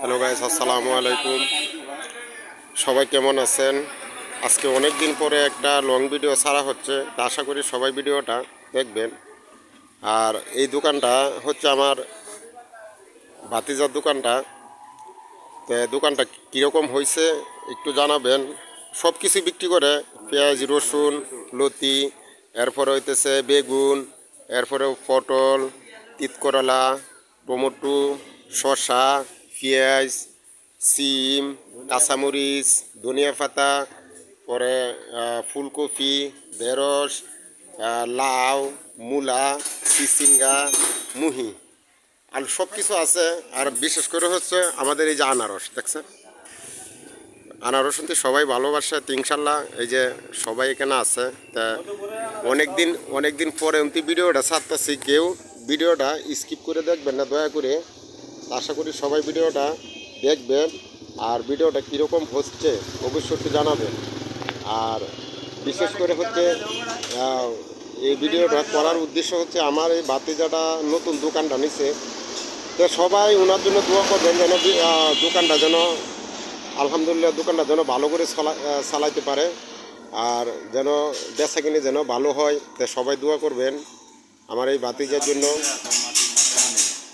Hello guys আসসালামু আলাইকুম সবাই কেমন আছেন? আজকে অনেক দিন পরে একটা লং ভিডিও ছাড়া হচ্ছে। আশা করি সবাই ভিডিওটা দেখবেন। আর এই দোকানটা হচ্ছে আমার ভাতিজার দোকানটা। তো দোকানটা কীরকম হয়েছে একটু জানাবেন। সব কিছু বিক্রি করে পেঁয়াজ, রসুন, লতি, এরপরে হইতেছে বেগুন এরপরে পটল, তিতকরলা, টমেটো, শসা পেঁয়াজ সিম কাঁচামরিচ ধনিয়া পাতা পরে ফুলকপি ঢেঁড়স লাউ মূলা চিচিঙ্গা মুহি আর সব কিছু আছে, আর বিশেষ করে হচ্ছে আমাদের এই যে আনারস, দেখছেন? আনারস কিন্তু সবাই ভালোবাসে ইনশাল্লাহ এই যে সবাই এখানে আছে, তা অনেক দিন অনেক দিন পরে অন্তি ভিডিওটা ছাড়তেছি, কেউ ভিডিওটা স্কিপ করে দেখবেন না, দয়া করে। আশা করি সবাই ভিডিওটা দেখবেন আর ভিডিওটা কীরকম হচ্ছে অবশ্যই জানাবেন। আর বিশেষ করে হচ্ছে এই ভিডিওটা করার উদ্দেশ্য হচ্ছে আমার এই বাতিজাটা নতুন দোকানটা নিছে। তো সবাই ওনার জন্য দোয়া করবেন যেন দোকানটা যেন, আলহামদুলিল্লাহ দোকানটা যেন ভালো করে চালা- চালাইতে পারে আর যেন বেচা কিনে যেন ভালো হয়। তো সবাই দোয়া করবেন আমার এই বাতিজার জন্য।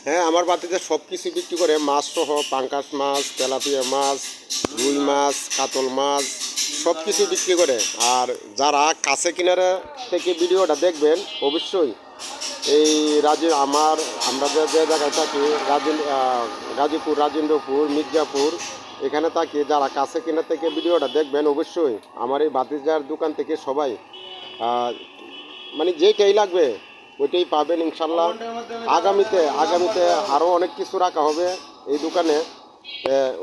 হ্যাঁ আমার বাতিতে সব কিছু বিক্রি করে। মাছ সহ পাঙ্কাশ মাছ তেলাপিয়া মাছ রুই মাছ কাতল মাছ সব কিছু বিক্রি করে। আর যারা কাছে কিনারে থেকে ভিডিওটা দেখবেন অবশ্যই এই রাজে আমার আমরা যে যে জায়গায় থাকি রাজেন আহ, গাজীপুর রাজেন্দ্রপুর মির্জাপুর এখানে থাকি যারা কাছে কিনা থেকে ভিডিওটা দেখবেন অবশ্যই আমার এই বাতিজার দোকান থেকে সবাই মানে যেটাই লাগবে ওইটাই পাবেন ইনশাল্লাহ। আগামীতে আগামীতে আরও অনেক কিছু রাখা হবে এই দোকানে।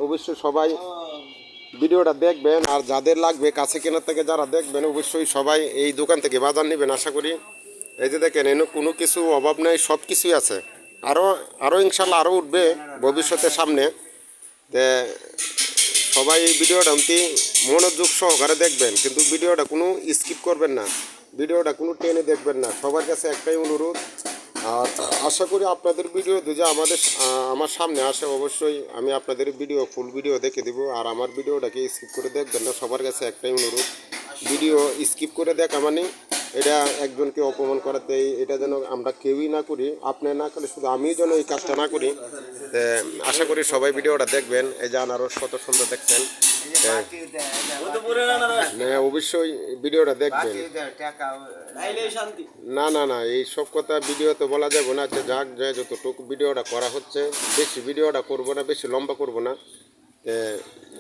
অবশ্যই সবাই ভিডিওটা দেখবেন, আর যাদের লাগবে কাছে কেনার থেকে যারা দেখবেন, অবশ্যই সবাই এই দোকান থেকে বাজার নেবেন, আশা করি। এই যে দেখেন, এনে কোনো কিছু অভাব নেই, সব কিছুই আছে। আরও আরও ইনশাল্লাহ আরও উঠবে ভবিষ্যতের সামনে। সবাই এই ভিডিওটা অতি মনোযোগ সহকারে দেখবেন, কিন্তু ভিডিওটা কোনো স্কিপ করবেন না। ভিডিওটা কোনো টেনে দেখবেন না। সবার কাছে একটাই অনুরোধ, আর আশা করি আপনাদের ভিডিও যে আমাদের আমার সামনে আসে, অবশ্যই আমি আপনাদের ভিডিও ফুল ভিডিও দেখে দেবো। আর আমার ভিডিওটাকে স্কিপ করে দেখবেন না, সবার কাছে একটাই অনুরোধ, ভিডিও স্কিপ করে দেখা মানে এটা একজনকে অপমান করাতেই এটা যেন আমরা কেউই না করি আপনি না করলে শুধু আমি যেন এই কাজটা না করি। আশা করি সবাই ভিডিওটা দেখবেন এই যে আনারস কত সুন্দর দেখছেন। তে, অবশ্যই ভিডিওটা দেখবেন। না না না এই সব কথা ভিডিওতে বলা যাবে না যে যাক যে যতটুকু ভিডিওটা করা হচ্ছে বেশি ভিডিওটা করব না বেশি লম্বা করব না।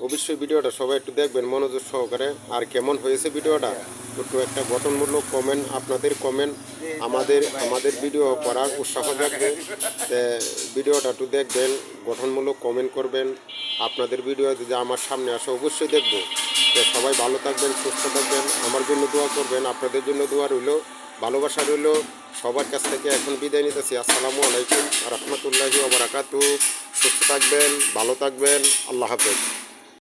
অবশ্যই ভিডিওটা সবাই একটু দেখবেন মনোযোগ সহকারে। আর কেমন হয়েছে ভিডিওটা? একটু একটা গঠনমূলক কমেন্ট আপনাদের কমেন্ট আমাদের আমাদের ভিডিও করার উৎসাহ তে, ভিডিওটা একটু দেখবেন গঠনমূলক কমেন্ট করবেন। আপনাদের ভিডিও যদি আমার সামনে আসে অবশ্যই দেখব। সবাই ভালো থাকবেন সুস্থ থাকবেন আমার জন্য দোয়া করবেন আপনাদের জন্য দোয়া রইল ভালোবাসা রইল। সবার কাছ থেকে এখন বিদায় নিতেছি। আসসালামু আলাইকুম রহমতুল্লাহি ওবরাকাতু সুস্থ থাকবেন ভালো থাকবেন আল্লাহ হাফেজ।